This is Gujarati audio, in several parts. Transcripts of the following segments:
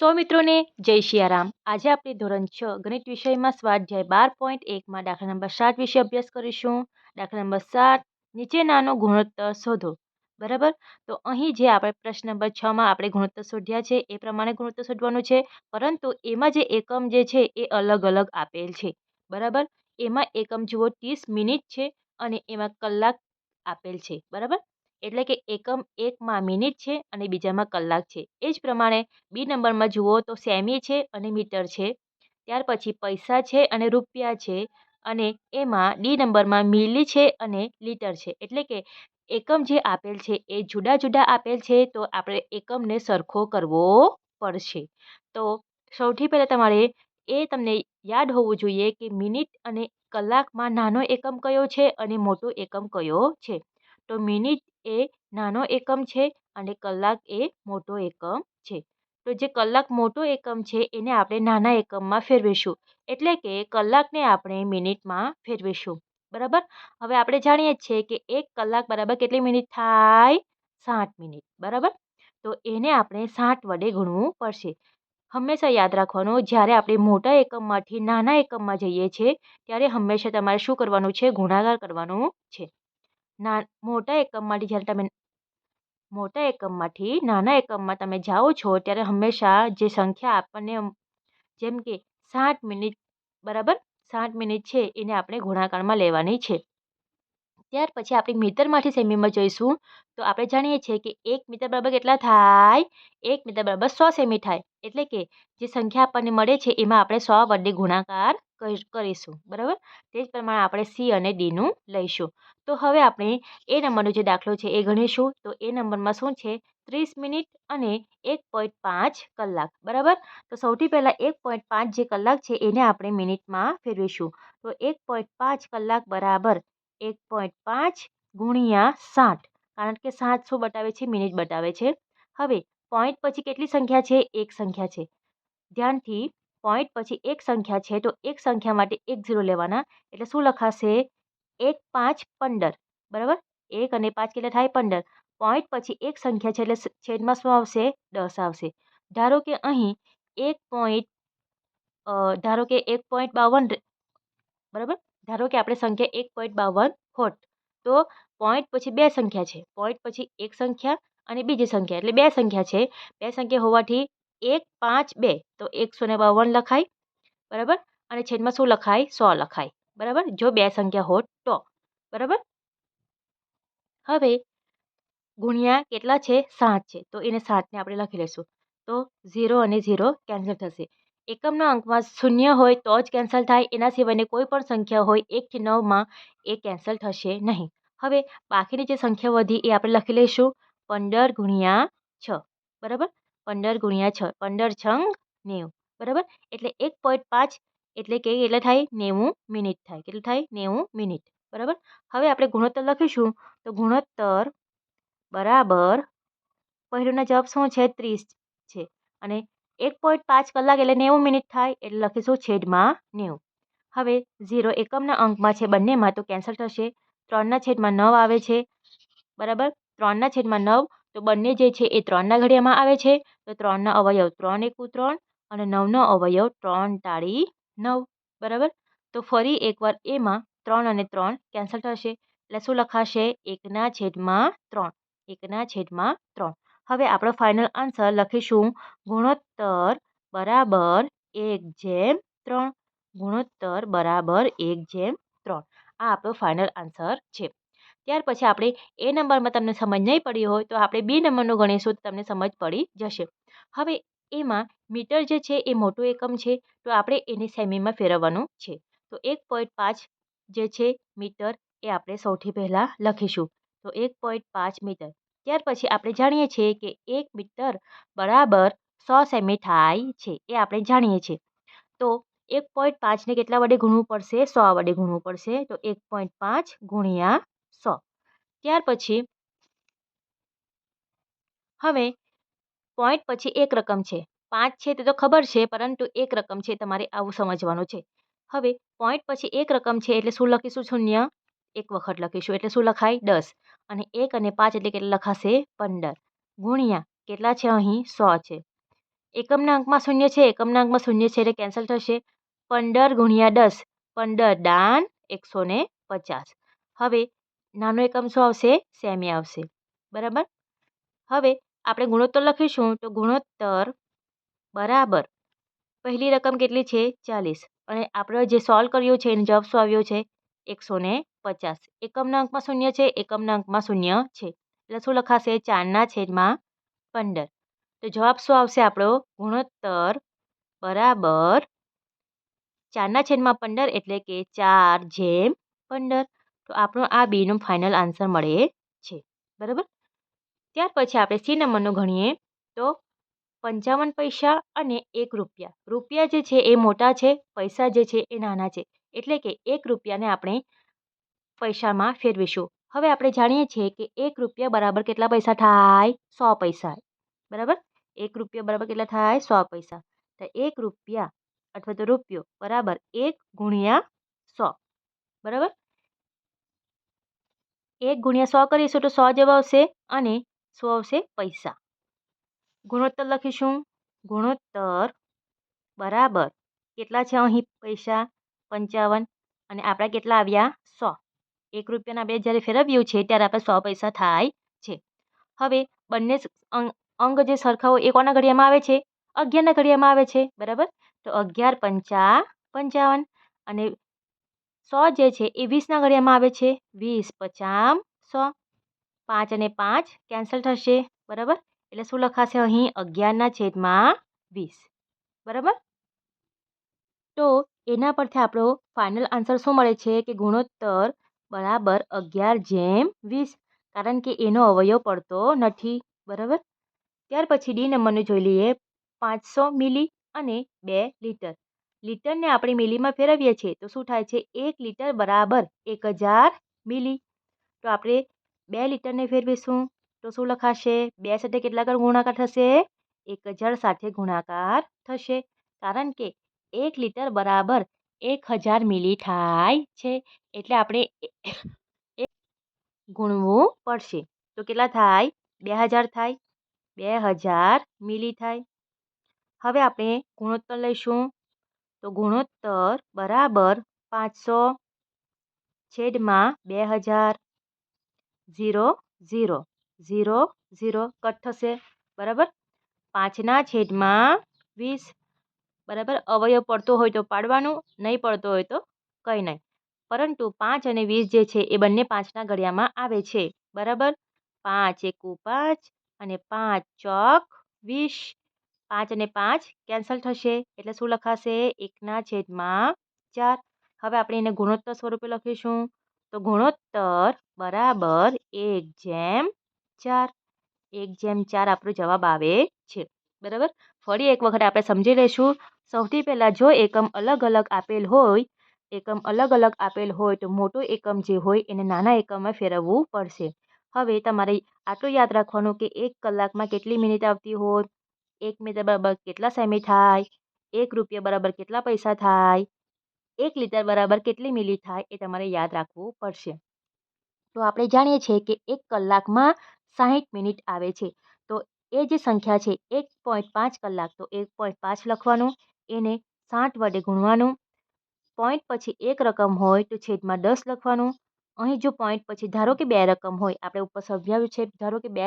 સો મિત્રોને જય શિયારામ. આજે આપણે ધોરણ છ ગણિત વિષયમાં સ્વાધ્યાય બાર પોઈન્ટ એકમાં દાખલા નંબર સાત વિશે અભ્યાસ કરીશું. દાખલા નંબર સાત નીચેનાનો ગુણોત્તર શોધો. બરાબર? તો અહીં જે આપણે પ્રશ્ન નંબર છમાં આપણે ગુણોત્તર શોધ્યા છે, એ પ્રમાણે ગુણોત્તર શોધવાનું છે. પરંતુ એમાં જે એકમ જે છે, એ અલગ અલગ આપેલ છે. બરાબર? એમાં એકમ જુઓ ત્રીસ મિનિટ છે અને એમાં કલાક આપેલ છે. બરાબર? એટલે કે એકમ એકમાં મિનિટ છે અને બીજામાં કલાક છે. એ જ પ્રમાણે બી નંબરમાં જુઓ તો સેમી છે અને મીટર છે. ત્યાર પછી પૈસા છે અને રૂપિયા છે અને એમાં ડી નંબરમાં મિલી છે અને લીટર છે. એટલે કે એકમ જે આપેલ છે એ જુદા જુદા આપેલ છે તો આપણે એકમને સરખો કરવો પડશે. તો સૌથી પહેલાં તમારે એ તમને યાદ હોવું જોઈએ કે મિનિટ અને કલાકમાં નાનો એકમ કયો છે અને મોટો એકમ કયો છે. તો મિનિટ એ નાનો એકમ છે અને કલાક એ મોટો એકમ છે. તો જે કલાક મોટો એકમ છે એને આપણે નાના એકમમાં ફેરવીશું. એટલે કે કલાકને આપણે મિનિટમાં ફેરવીશું. બરાબર? હવે આપણે જાણીએ છીએ કે એક કલાક બરાબર કેટલી મિનિટ થાય? સાઠ મિનિટ. બરાબર? તો એને આપણે સાઠ વડે ગુણવું પડશે. હંમેશા યાદ રાખવાનું, જ્યારે આપણે મોટા એકમમાંથી નાના એકમમાં જઈએ છીએ, ત્યારે હંમેશા તમારે શું કરવાનું છે? ગુણાકાર કરવાનું છે. ના, મોટા એકમમાંથી જ્યારે તમે મોટા એકમમાંથી નાના એકમમાં તમે જાઓ છો, ત્યારે હંમેશા જે સંખ્યા આપણને જેમ કે સાઠ મિનિટ, બરાબર? સાઠ મિનિટ છે, એને આપણે ગુણાકારમાં લેવાની છે. ત્યાર પછી આપણે મીટરમાંથી સેમીમાં જઈશું, તો આપણે જાણીએ છીએ કે એક મીટર બરાબર કેટલા થાય? એક મીટર બરાબર સો સેમી થાય. એટલે કે જે સંખ્યા આપણને મળે છે, એમાં આપણે સો વડે ગુણાકાર કરીશું બરાબર? તે જ પ્રમાણે આપણે સી અને ડીનું લઈશું. તો હવે આપણે એ નંબરનો જે દાખલો છે એ ગણીશું. તો એ નંબરમાં શું છે? ત્રીસ મિનિટ અને એક પોઈન્ટ પાંચ કલાક, બરાબર? તો સૌથી પહેલાં એક પોઈન્ટ પાંચ જે કલાક છે એને આપણે મિનિટમાં ફેરવીશું. તો એક પોઈન્ટ પાંચ કલાક બરાબર એક પોઈન્ટ પાંચ ગુણ્યા સાઠ, કારણ કે સાત શું બતાવે છે? મિનિટ બતાવે છે. હવે, પોઈન્ટ પછી કેટલી સંખ્યા છે? એક સંખ્યા છે. ધ્યાનથી પોઈન્ટ પછી એક સંખ્યા છે, તો એક સંખ્યા માટે એક ઝીરો લેવાના. એટલે શું લખાશે? એક, પાંચ, પંદર. બરાબર? એક અને પાંચ કેટલા થાય? પંદર. પોઈન્ટ પછી એક સંખ્યા છે, એટલે છેદમાં શું આવશે? દસ આવશે. ધારો કે અહીં એક પોઈન્ટ ધારો કે એક પોઈન્ટ બાવન બરાબર? ધારો કે આપણે સંખ્યા એક પોઈન્ટ બાવન હોટ તો પોઈન્ટ પછી બે સંખ્યા છે. પોઈન્ટ પછી એક સંખ્યા અને બીજી સંખ્યા. એટલે બે સંખ્યા છે. બે સંખ્યા હોવાથી એક, પાંચ, બે. તો એકસો ને બાવન લખાય, બરાબર? અને છેદમાં શું લખાય? સો લખાય, બરાબર? જો બે સંખ્યા હોત તો, બરાબર? હવે ગુણ્યા કેટલા છે? સાત છે. તો એને સાતને આપણે લખી લઈશું. તો ઝીરો અને ઝીરો કેન્સલ થશે. એકમના અંકમાં શૂન્ય હોય તો જ કેન્સલ થાય. એના સિવાયની કોઈ પણ સંખ્યા હોય એકથી નવમાં એ કેન્સલ થશે નહીં. હવે બાકીની જે સંખ્યા વધી એ આપણે લખી લઈશું. પંદર ગુણ્યા છ, બરાબર? પંદર ગુણ્યા છ, પંદર છંગ નેવું, બરાબર? એટલે એક પોઈન્ટ પાંચ એટલે કે એટલે થાય નેવું મિનિટ થાય, કેટલું થાય? નેવું મિનિટ, બરાબર? હવે આપણે ગુણોત્તર લખીશું, તો ગુણોત્તર બરાબર પહેલુંના જવાબ શું છે? ત્રીસ છે. અને એક પોઈન્ટ પાંચ કલાક એટલે નેવું મિનિટ થાય એટલે લખીશું છેદમાં નેવું. હવે ઝીરો એકમના અંકમાં છે બંનેમાં, તો કેન્સલ થશે. ત્રણના છેદમાં નવ આવે છે, બરાબર? ત્રણના છેદમાં નવ, તો બંને જે છે એ ત્રણના ઘડિયામાં આવે છે. તો ત્રણના અવયવ, ત્રણ એકું ત્રણ અને નવનો અવયવ, ત્રણ તાળી નવ, બરાબર? તો ફરી એકવાર એમાં ત્રણ અને ત્રણ કેન્સલ થશે. એટલે શું લખાશે? એકના છેદમાં ત્રણ. એકના છેદમાં ત્રણ. હવે આપણો ફાઇનલ આન્સર લખીશું. ગુણોત્તર બરાબર એક જેમ ત્રણ. ગુણોત્તર બરાબર એક જેમ ત્રણ. આ આપણો ફાઇનલ આન્સર છે. ત્યાર પછી આપણે એ નંબરમાં તમને સમજ નહીં પડી હોય તો આપણે બી નંબરનો ગણીશું તો તમને સમજ પડી જશે. હવે એમાં મીટર જે છે એ મોટું એકમ છે તો આપણે એને સેમીમાં ફેરવવાનું છે. તો એક પોઈન્ટ પાંચ જે છે મીટર એ આપણે સૌથી પહેલાં લખીશું. તો એક પોઈન્ટ પાંચ મીટર. ત્યાર પછી આપણે જાણીએ છીએ કે એક મીટર બરાબર સો સેમી થાય છે એ આપણે જાણીએ છીએ. તો એક પોઈન્ટ પાંચને કેટલા વડે ગુણવું પડશે? સો વડે ગુણવું પડશે. તો એક પોઈન્ટ પાંચ ગુણ્યા સો. ત્યાર પછી હવે પોઈન્ટ પછી એક રકમ છે. પાંચ છે તે તો ખબર છે, પરંતુ એક રકમ છે તમારે આવું સમજવાનું છે. હવે પોઈન્ટ પછી એક રકમ છે એટલે શું લખીશું? શૂન્ય. એક વખત લખીશું એટલે શું લખાય? દસ. અને એક અને પાંચ એટલે કેટલા લખાશે? પંદર. ગુણ્યા કેટલા છે અહીં? સો છે. એકમના અંકમાં શૂન્ય છે, એકમના અંકમાં શૂન્ય છે એટલે કેન્સલ થશે. પંદર ગુણ્યા દસ. પંદર દાન એકસો ને પચાસ. હવે નાનો એકમ શું આવશે, સેમી આવશે. બરાબર? હવે આપણે ગુણોત્તર લખીશું તો ગુણોત્તર બરાબર પહેલી રકમ કેટલી છે? ચાલીસ. અને આપણે જે સોલ્વ કર્યું છે, એનો જવાબ શું આવ્યો છે? એકસો ને પચાસ. એકમના અંકમાં શૂન્ય છે, એકમના અંકમાં શૂન્ય છે. એટલે શું લખાશે? ચારના છેદમાં પંદર. તો જવાબ શું આવશે આપણો? ગુણોત્તર બરાબર ચારના છેદમાં પંદર એટલે કે ચાર જેમ પંદર. તો આપણો આ બીનો ફાઇનલ આન્સર મળે છે. બરાબર? ત્યાર પછી આપણે સી નંબરનું ગણીએ તો પંચાવન પૈસા અને એક રૂપિયા. રૂપિયા જે છે એ મોટા છે, પૈસા જે છે એ નાના છે. એટલે કે એક રૂપિયાને આપણે પૈસામાં ફેરવીશું. હવે આપણે જાણીએ છીએ કે એક રૂપિયા બરાબર કેટલા પૈસા થાય? સો પૈસા. બરાબર? એક રૂપિયા બરાબર કેટલા થાય? સો પૈસા. તો એક રૂપિયા અથવા તો રૂપિયો બરાબર એક ગુણ્યા સો. બરાબર? એક ગુણ્યા સો કરીશું તો સો જવાબ આવશે અને સો આવશે? પૈસા. ગુણોત્તર લખીશું. ગુણોત્તર બરાબર. કેટલા છે અહીં પૈસા? પંચાવન. અને આપણા કેટલા આવ્યા? સો. એક રૂપિયાના આપણે જ્યારે ફેરવ્યું છે ત્યારે આપણે સો પૈસા થાય છે. હવે બંને અંગ જે સરખા હોય એ કોના ઘડિયામાં આવે છે? અગિયારના ઘડિયામાં આવે છે. બરાબર? તો અગિયાર પંચા પંચાવન અને સો જે છે એ વીસના ઘડિયામાં આવે છે. વીસ પચામ સો. પાંચ અને પાંચ કેન્સલ થશે. બરાબર? એટલે શું લખાશે અહીં? અગિયારના છેદમાં વીસ. બરાબર? તો એના પરથી આપણો ફાઇનલ આન્સર શું મળે છે? કે ગુણોત્તર બરાબર અગિયાર જેમ વીસ. કારણ કે એનો અવયવ પડતો નથી. બરાબર? ત્યાર પછી ડી નંબરનું જોઈ લઈએ. પાંચસો મિલી અને બે લીટર. લીટરને આપણે મિલીમાં ફેરવીએ છીએ, તો શું થાય છે? એક લીટર બરાબર એક હજાર મિલી. તો આપણે બે લીટરને ફેરવીશું, તો શું લખાશે? બે સાથે કેટલા ગણ ગુણાકાર થશે? એક હજાર સાથે ગુણાકાર થશે. કારણ કે એક લીટર બરાબર એક હજાર મિલી થાય છે, એટલે આપણે ગુણવું પડશે. તો કેટલા થાય? બે હજાર થાય. બે હજાર મિલી થાય. હવે આપણે ગુણોત્તર લઈશું. તો ગુણોત્તર બરાબર પાંચસો છેદમાં બે હજાર zero zero zero zero cut થશે. બરાબર? પાંચના છેદમાં વીસ. બરાબર? અવયવ પડતો હોય તો પાડવાનું, નહીં પડતો હોય તો કંઈ નહીં. પરંતુ પાંચ અને વીસ જે છે એ બંને પાંચના ઘડિયામાં આવે છે. બરાબર? પાંચ એકુ પાંચ અને પાંચ ચોક વીસ. પાંચ અને પાંચ કેન્સલ થશે એટલે શું લખાશે? એકના છેદમાં ચાર. હવે આપણે એને ગુણોત્તર સ્વરૂપે લખીશું. તો ગુણોત્તર બરાબર એક જેમ ચાર. એક જેમ ચાર આપણો જવાબ આવે છે. બરાબર? ફરી એક વખત આપણે સમજી લઈશું. સૌથી પહેલાં જો એકમ અલગ અલગ આપેલ હોય, એકમ અલગ અલગ આપેલ હોય તો મોટો એકમ જે હોય એને નાના એકમમાં ફેરવવું પડશે. હવે તમારે આટલું યાદ રાખવાનું કે એક કલાકમાં કેટલી મિનિટ આવતી હોય એક મીટર બરાબર કેટલા સેમી થાય? એક રૂપિયા બરાબર કેટલા પૈસા થાય? એક લીટર બરાબર કેટલી મિલી થાય? એ તમારે યાદ રાખવું પડશે. તો આપણે જાણીએ છીએ કે એક કલાકમાં સાહીઠ મિનિટ આવે છે. તો એ જે સંખ્યા છે, એક પોઈન્ટ પાંચ કલાક, તો એક પોઈન્ટ પાંચ લખવાનું, એને સાઠ વડે ગુણવાનું. પોઈન્ટ પછી એક રકમ હોય તો છેદમાં દસ લખવાનું. અહીં જો પોઈન્ટ પછી ધારો કે બે રકમ હોય, આપણે ઉપર સમજાવ્યું છે, ધારો કે બે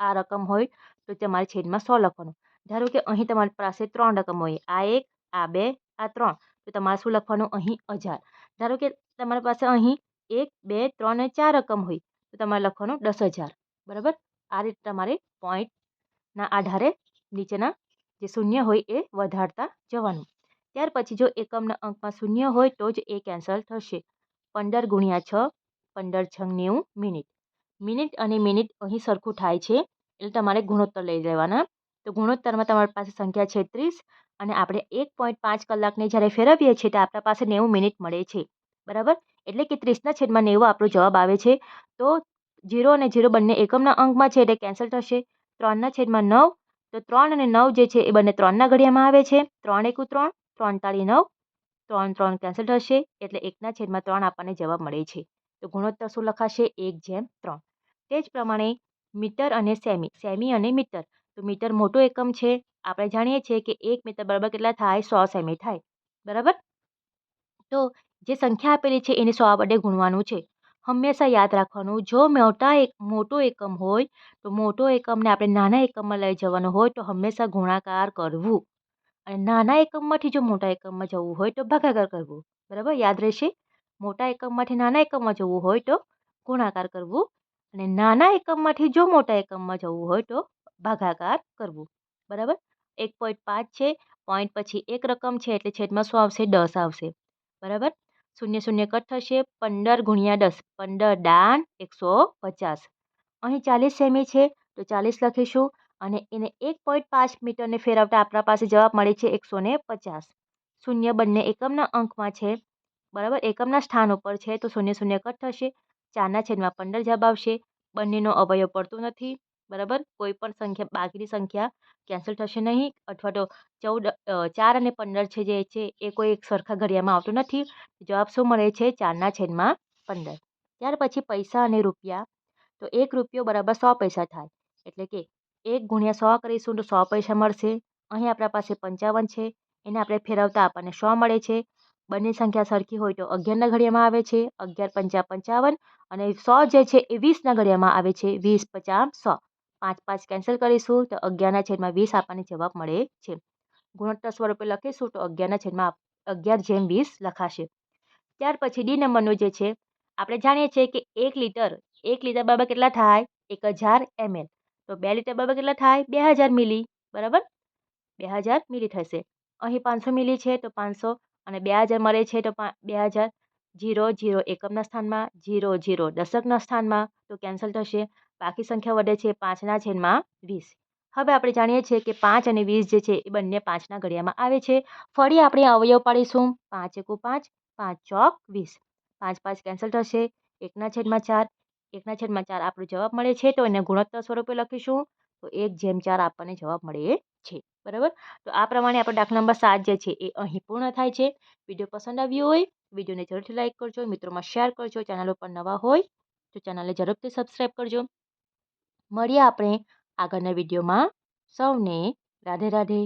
આ રકમ હોય તો તમારે છેદમાં સો લખવાનું. ધારો કે અહીં તમારી પાસે ત્રણ રકમ હોય, આ એક, આ બે, આ ત્રણ, તો તમારે શું લખવાનું? અહીં હજાર. ધારો કે તમારી પાસે અહીં એક, બે, ત્રણ અને ચાર રકમ હોય, તો તમારે લખવાનું દસ હજાર. બરાબર? આ રીતે તમારે પોઈન્ટના આધારે નીચેના જે શૂન્ય હોય એ વધારતા જવાનું. ત્યાર પછી જો એકમના અંકમાં શૂન્ય હોય તો જ એ કેન્સલ થશે. પંદર ગુણ્યા છ, પંદર છ નેવું મિનિટ. મિનિટ અને મિનિટ અહીં સરખું થાય છે એટલે તમારે ગુણોત્તર લઈ લેવાના. તો ગુણોત્તરમાં તમારી પાસે સંખ્યા છે અને આપણે એક પોઈન્ટ પાંચ કલાકને જ્યારે ફેરવીએ છીએ તો આપણા પાસે નેવું મિનિટ મળે છે. બરાબર? એટલે કે ત્રીસના છેદમાં નેવું આપણો જવાબ આવે છે. તો જીરો અને જીરો બંને એકમના અંકમાં છે એટલે કેન્સલ થશે. ત્રણના છેદમાં નવ, તો ત્રણ અને નવ જે છે એ બંને ત્રણના ઘડિયામાં આવે છે. ત્રણ એકુ ત્રણ ત્રણ તાળી નવ, ત્રણ ત્રણ કેન્સલ થશે. એટલે એકના છેદમાં ત્રણ આપણને જવાબ મળે છે. તો ગુણોત્તર શું લખાશે? એક જેમ ત્રણ. તે જ પ્રમાણે મીટર અને સેમી સેમી અને મીટર. તો મીટર મોટો એકમ છે. આપણે જાણીએ છીએ કે એક મીટર બરાબર કેટલા થાય? સો સેમી થાય. બરાબર? તો જે સંખ્યા આપેલી છે એને સો વડે ગુણવાનું છે. હંમેશા યાદ રાખવાનું, જો મોટા એક, મોટો એકમ હોય, તો મોટો એકમને આપણે નાના એકમમાં લઈ જવાનો હોય, તો હંમેશા ગુણાકાર કરવું. અને નાના એકમમાંથી જો મોટા એકમમાં જવું હોય, તો ભાગાકાર કરવું. બરાબર? યાદ રહેશે? મોટા એકમમાંથી નાના એકમમાં જવું હોય, તો ગુણાકાર કરવું. અને નાના એકમમાંથી જો મોટા એકમમાં જવું હોય તો ભાગાકાર કરવું, બરાબર? એક પોઈન્ટ પાંચ છે પોઈન્ટ પછી એક રકમ છે એટલે છેદમાં શું આવશે, દસ આવશે, બરાબર? શૂન્ય શૂન્ય કટ થશે, પંદર ગુણ્યા દસ, પંદર દાન એકસો પચાસ. અહીં ચાલીસ સેમી છે, તો ચાલીસ લખીશું અને એને એક પોઈન્ટ પાંચ મીટરને ફેરવતા આપણા પાસે જવાબ મળે છે એકસો ને પચાસ. શૂન્ય બંને એકમના અંકમાં છે, બરાબર? એકમના સ્થાન ઉપર છે, તો શૂન્ય શૂન્ય કટ થશે. ચારના છેદમાં પંદર જવાબ આવશે. બંનેનો અવયવ પડતો નથી. બરાબર? કોઈ પણ સંખ્યા, બાકીની સંખ્યા કેન્સલ થશે નહીં. અથવા તો ચૌદ ચાર અને પંદર છે જે છે, એ કોઈ એક સરખા ઘડિયામાં આવતું નથી. જવાબ શું મળે છે? ચારના છેદમાં પંદર. ત્યાર પછી પૈસા અને રૂપિયા. તો એક રૂપિયો બરાબર સો પૈસા થાય. એટલે કે એક ગુણ્યા સો કરીશું તો સો પૈસા મળશે. અહીં આપણા પાસે પંચાવન છે. એને આપણે ફેરવતા આપણને સો મળે છે. બંને સંખ્યા સરખી હોય તો અગિયારના ઘડિયામાં આવે છે, અગિયાર પંચા પંચાવન અને સો જે છે એ વીસના ઘડિયામાં આવે છે, વીસ પચાસ સો. પાંચ પાંચ કેન્સલ કરીશું તો અગિયારના છેદમાં વીસ આપણને જવાબ મળે છે. ગુણોત્તર સ્વરૂપે લખીશું તો અગિયારના છેદમાં અગિયાર જેમ વીસ લખાશે. ત્યાર પછી ડી નંબરનું જે છે, આપણે જાણીએ છીએ કે એક લીટર એક લીટર બરાબર કેટલા થાય? એક હજાર એમએલ. તો બે લીટર બરાબર કેટલા થાય? બે હજાર મિલી, બરાબર? બે હજાર મિલી થશે. અહીં પાંચસો મિલી છે તો પાંચસો અને બે હજાર મળે છે તો બે હજાર જીરો જીરો એકમના સ્થાનમાં, જીરો જીરો દશકના સ્થાનમાં તો કેન્સલ થશે. બાકી સંખ્યા વધે છે પાંચના છેદમાં વીસ. હવે આપણે જાણીએ છીએ કે પાંચ અને વીસ જે છે એ બંને પાંચના ઘડિયામાં આવે છે. ફરી આપણે અવયવ પાડીશું. પાંચ એકુ પાંચ પાંચ ચોક વીસ. પાંચ પાંચ કેન્સલ થશે. એકના છેદમાં ચાર, એકના છેદમાં ચાર આપણો જવાબ મળે છે તો એને ગુણોત્તર સ્વરૂપે લખીશું. તો એક જેમ ચાર આપણને જવાબ મળે છે. બરાબર? તો આ પ્રમાણે આપણો દાખલા નંબર સાત જે છે એ અહીં પૂર્ણ થાય છે. વીડિયો પસંદ આવ્યો હોય, વિડીયોને જરૂરથી લાઇક કરજો, મિત્રોમાં શેર કરજો, ચેનલ ઉપર નવા હોય તો ચેનલને ઝડપથી સબસ્ક્રાઈબ કરજો. મળીએ આપણે આગળના વિડીયોમાં. સૌને રાધે રાધે.